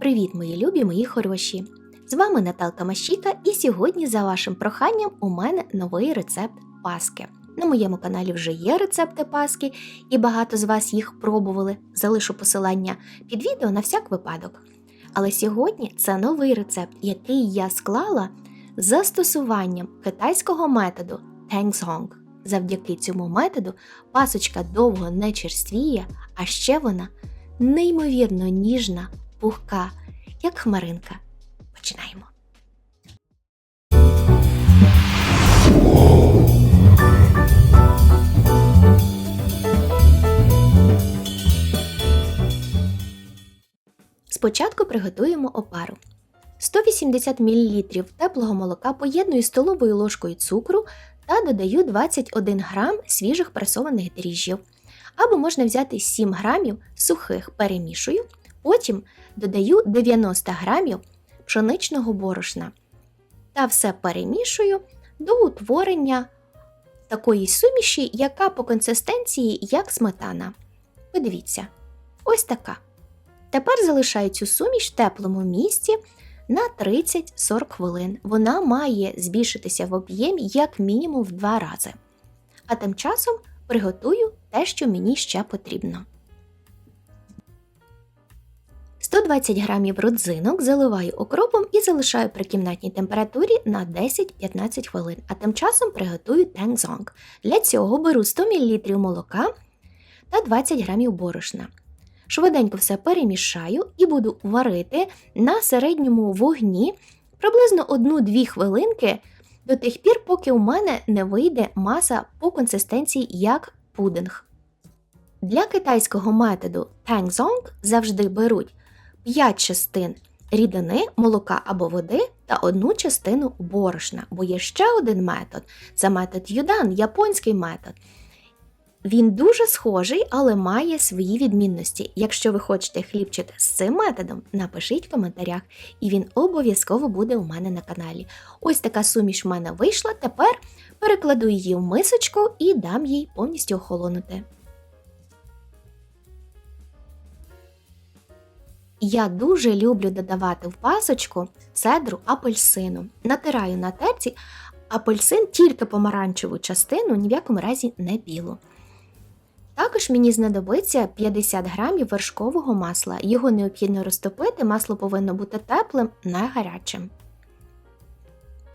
Привіт, мої любі, мої хороші! З вами Наталка Мащіка, і сьогодні, за вашим проханням, у мене новий рецепт паски. На моєму каналі вже є рецепти паски, і багато з вас їх пробували. Залишу посилання під відео на всяк випадок. Але сьогодні це новий рецепт, який я склала з застосуванням китайського методу Tengzhong. Завдяки цьому методу пасочка довго не черствіє, а ще вона неймовірно ніжна, пухка, як хмаринка. Починаємо. Спочатку приготуємо опару. 180 мл теплого молока поєдную столовою ложкою цукру та додаю 21 грам свіжих пресованих дріжджів. Або можна взяти 7 грамів сухих перемішую, потім додаю 90 грамів пшеничного борошна та все перемішую до утворення такої суміші, яка по консистенції як сметана. Подивіться, ось така. Тепер залишаю цю суміш в теплому місці на 30-40 хвилин. Вона має збільшитися в об'ємі як мінімум в 2 рази. А тим часом приготую те, що мені ще потрібно. 120 грамів родзинок заливаю окропом і залишаю при кімнатній температурі на 10-15 хвилин, а тим часом приготую тензонг. Для цього беру 100 мл молока та 20 грамів борошна. Швиденько все перемішаю і буду варити на середньому вогні приблизно 1-2 хвилинки до тих пір, поки у мене не вийде маса по консистенції як пудинг. Для китайського методу Tangzong завжди беруть 5 частин рідини, молока або води та одну частину борошна, бо є ще один метод це метод Юдан, японський метод. Він дуже схожий, але має свої відмінності. Якщо ви хочете хлібчик з цим методом, напишіть в коментарях, і він обов'язково буде у мене на каналі. Ось така суміш в мене вийшла. Тепер перекладу її в мисочку і дам їй повністю охолонути. Я дуже люблю додавати в пасочку цедру апельсину. Натираю на терці апельсин тільки помаранчеву частину, ні в якому разі не білу. Також мені знадобиться 50 грамів вершкового масла. Його необхідно розтопити, масло повинно бути теплим, не гарячим.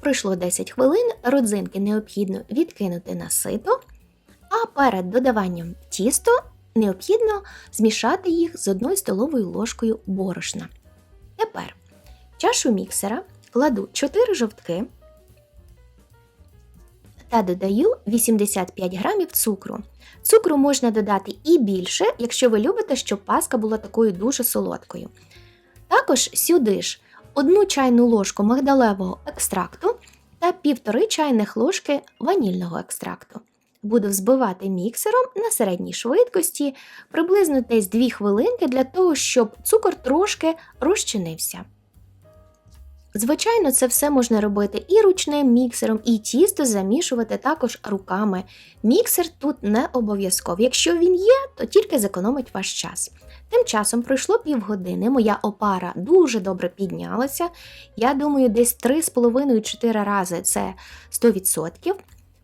Пройшло 10 хвилин, родзинки необхідно відкинути на сито, а перед додаванням тісто необхідно змішати їх з 1 столовою ложкою борошна. Тепер в чашу міксера кладу 4 жовтки та додаю 85 грамів цукру. Цукру можна додати і більше, якщо ви любите, щоб паска була такою дуже солодкою. Також сюди ж 1 чайну ложку мигдалевого екстракту та 1,5 чайних ложки ванільного екстракту. Буду взбивати міксером на середній швидкості приблизно десь 2 хвилинки для того, щоб цукор трошки розчинився. Звичайно, це все можна робити і ручним міксером, і тісто замішувати також руками. Міксер тут не обов'язковий. Якщо він є, то тільки зекономить ваш час. Тим часом пройшло півгодини, моя опара дуже добре піднялася. Я думаю, десь 3,5-4 рази це 100%.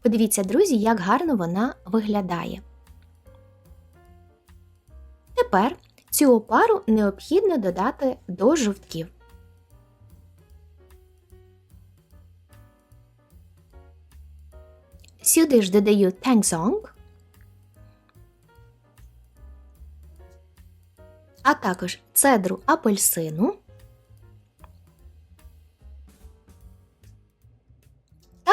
Подивіться, друзі, як гарно вона виглядає. Тепер цю опару необхідно додати до жовтків. Сюди ж додаю тензонг, а також цедру апельсину.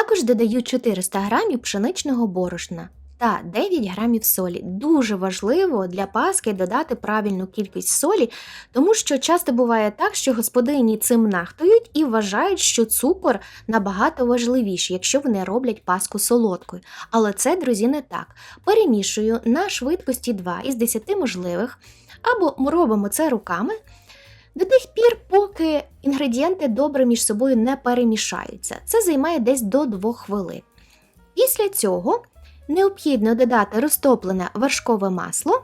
Також додаю 400 г пшеничного борошна та 9 грамів солі. Дуже важливо для паски додати правильну кількість солі, тому що часто буває так, що господині цим нахтують і вважають, що цукор набагато важливіший, якщо вони роблять паску солодкою. Але це, друзі, не так. Перемішую на швидкості 2 із 10 можливих, або робимо це руками. До тих пір, поки інгредієнти добре між собою не перемішаються. Це займає десь до 2 хвилин. Після цього необхідно додати розтоплене вершкове масло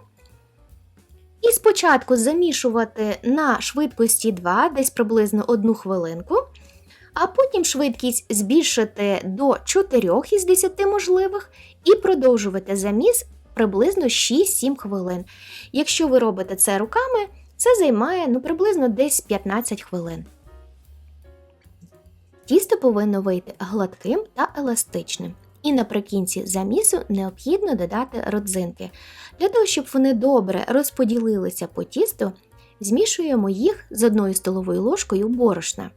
І спочатку замішувати на швидкості 2, десь приблизно 1 хвилинку, а потім швидкість збільшити до 4 із 10 можливих і продовжувати заміс приблизно 6-7 хвилин. Якщо ви робите це руками, це займає ну, приблизно десь 15 хвилин. Тісто повинно вийти гладким та еластичним. І наприкінці замісу необхідно додати родзинки. Для того, щоб вони добре розподілилися по тісту, змішуємо їх з одною столовою ложкою борошна.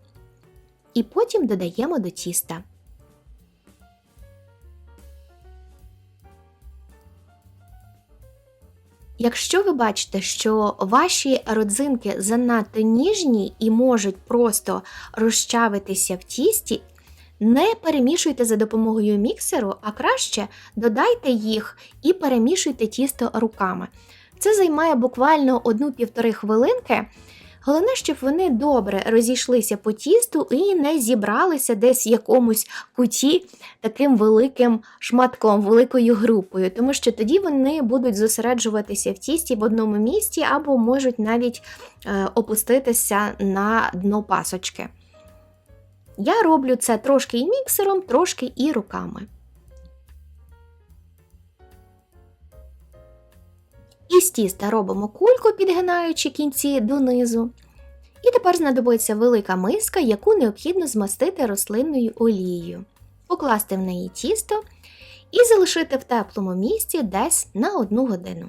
І потім додаємо до тіста. Якщо ви бачите, що ваші родзинки занадто ніжні і можуть просто розчавитися в тісті, не перемішуйте за допомогою міксеру, а краще додайте їх і перемішуйте тісто руками. Це займає буквально 1-1,5 хвилинки. Головне, щоб вони добре розійшлися по тісту і не зібралися десь в якомусь куті таким великим шматком, великою групою, тому що тоді вони будуть зосереджуватися в тісті в одному місці або можуть навіть е, опуститися на дно пасочки. Я роблю це трошки і міксером, трошки і руками. Із тіста робимо кульку, підгинаючи кінці донизу. І тепер знадобиться велика миска, яку необхідно змастити рослинною олією, покласти в неї тісто і залишити в теплому місці десь на 1 годину.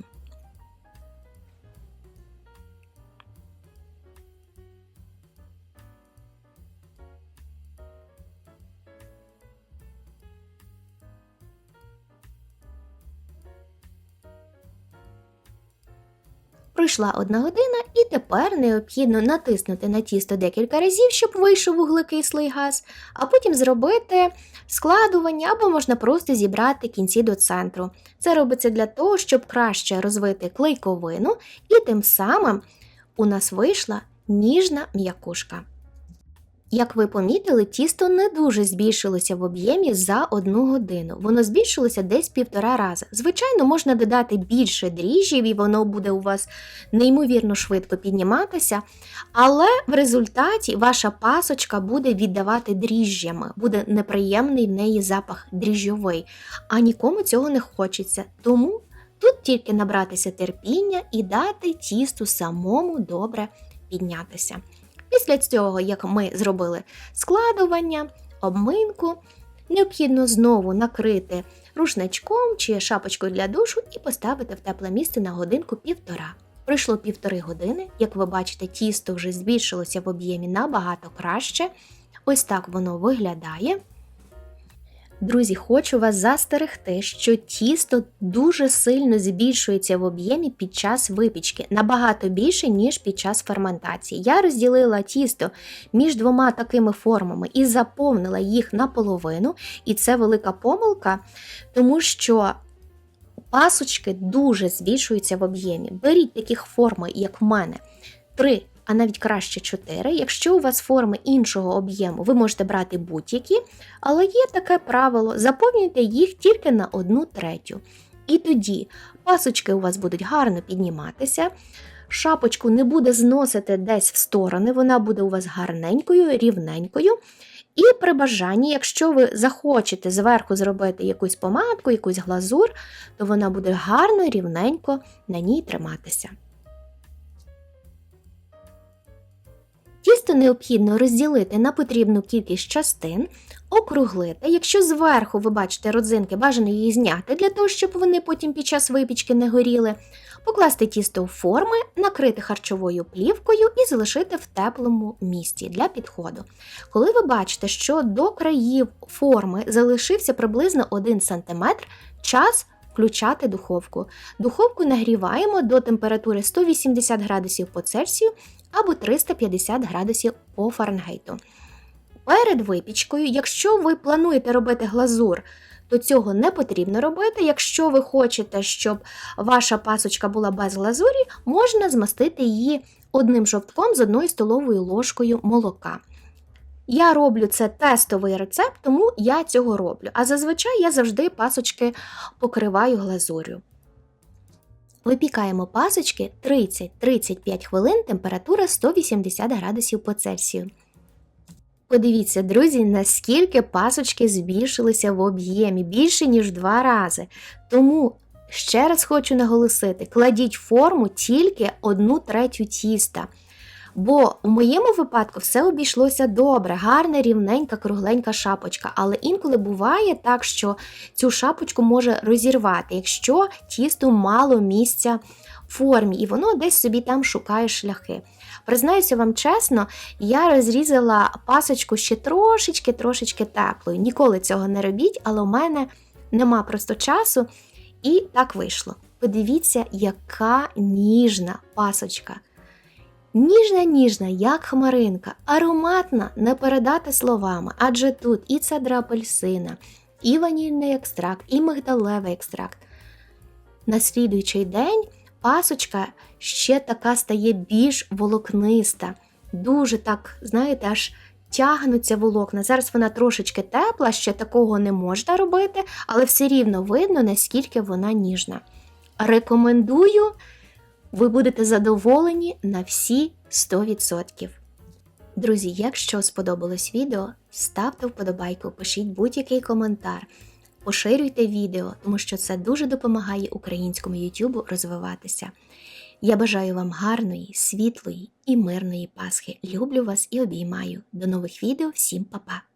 Пройшла одна година, і тепер необхідно натиснути на тісто декілька разів, щоб вийшов вуглекислий газ, а потім зробити складування або можна просто зібрати кінці до центру. Це робиться для того, щоб краще розвити клейковину, і тим самим у нас вийшла ніжна м'якушка. Як ви помітили, тісто не дуже збільшилося в об'ємі за одну годину. Воно збільшилося десь півтора рази. Звичайно, можна додати більше дріжджів, і воно буде у вас неймовірно швидко підніматися, але в результаті ваша пасочка буде віддавати дріжджями, буде неприємний в неї запах дріжджовий, а нікому цього не хочеться. Тому тут тільки набратися терпіння і дати тісту самому добре піднятися. Після цього, як ми зробили складування, обминку, необхідно знову накрити рушничком чи шапочкою для душу і поставити в тепле місце на годинку півтора. Пройшло півтори години, як ви бачите, тісто вже збільшилося в об'ємі набагато краще. Ось так воно виглядає. Друзі, хочу вас застерегти, що тісто дуже сильно збільшується в об'ємі під час випічки, набагато більше, ніж під час ферментації. Я розділила тісто між двома такими формами і заповнила їх наполовину, і це велика помилка, тому що пасочки дуже збільшуються в об'ємі. Беріть таких форми, як в мене. Три а навіть краще 4. Якщо у вас форми іншого об'єму, ви можете брати будь-які, але є таке правило: заповнюйте їх тільки на 1 третю. І тоді пасочки у вас будуть гарно підніматися. Шапочку не буде зносити десь в сторони, вона буде у вас гарненькою, рівненькою. І при бажанні, якщо ви захочете зверху зробити якусь помадку, якусь глазур, то вона буде гарно, рівненько на ній триматися. Тісто необхідно розділити на потрібну кількість частин, округлити. Якщо зверху ви бачите родзинки, бажано її зняти для того, щоб вони потім під час випічки не горіли, покласти тісто в форми, накрити харчовою плівкою і залишити в теплому місці для підходу. Коли ви бачите, що до країв форми залишився приблизно 1 см, час включати духовку. Духовку нагріваємо до температури 180 градусів по Цельсію або 350 градусів по Фаренгейту. Перед випічкою, якщо ви плануєте робити глазур, то цього не потрібно робити. Якщо ви хочете, щоб ваша пасочка була без глазурі, можна змастити її одним жовтком з одною столовою ложкою молока. Я роблю це тестовий рецепт, тому я цього роблю. А зазвичай я завжди пасочки покриваю глазурю. Випікаємо пасочки 30-35 хвилин, температура 180 градусів по Цельсію. Подивіться, друзі, наскільки пасочки збільшилися в об'ємі більше, ніж два рази. Тому ще раз хочу наголосити: кладіть форму тільки одну третю тіста. Бо у моєму випадку все обійшлося добре, гарна, рівненька, кругленька шапочка. Але інколи буває так, що цю шапочку може розірвати, якщо тісту мало місця в формі, і воно десь собі там шукає шляхи. Признаюся вам чесно, я розрізала пасочку ще трошечки-трошечки теплою. Ніколи цього не робіть, але у мене нема просто часу, і так вийшло. Подивіться, яка ніжна пасочка. Ніжна, ніжна, як хмаринка, ароматна не передати словами, адже тут і цедра апельсина, і ванільний екстракт, і мигдалевий екстракт. На слідуючий день пасочка ще така стає більш волокниста, дуже так, знаєте, аж тягнуться волокна. Зараз вона трошечки тепла, ще такого не можна робити, але все рівно видно, наскільки вона ніжна. Рекомендую ви будете задоволені на всі 100%. Друзі, якщо сподобалось відео, ставте вподобайку, пишіть будь-який коментар, поширюйте відео, тому що це дуже допомагає українському YouTube розвиватися. Я бажаю вам гарної, світлої і мирної Пасхи. Люблю вас і обіймаю. До нових відео, всім па-па!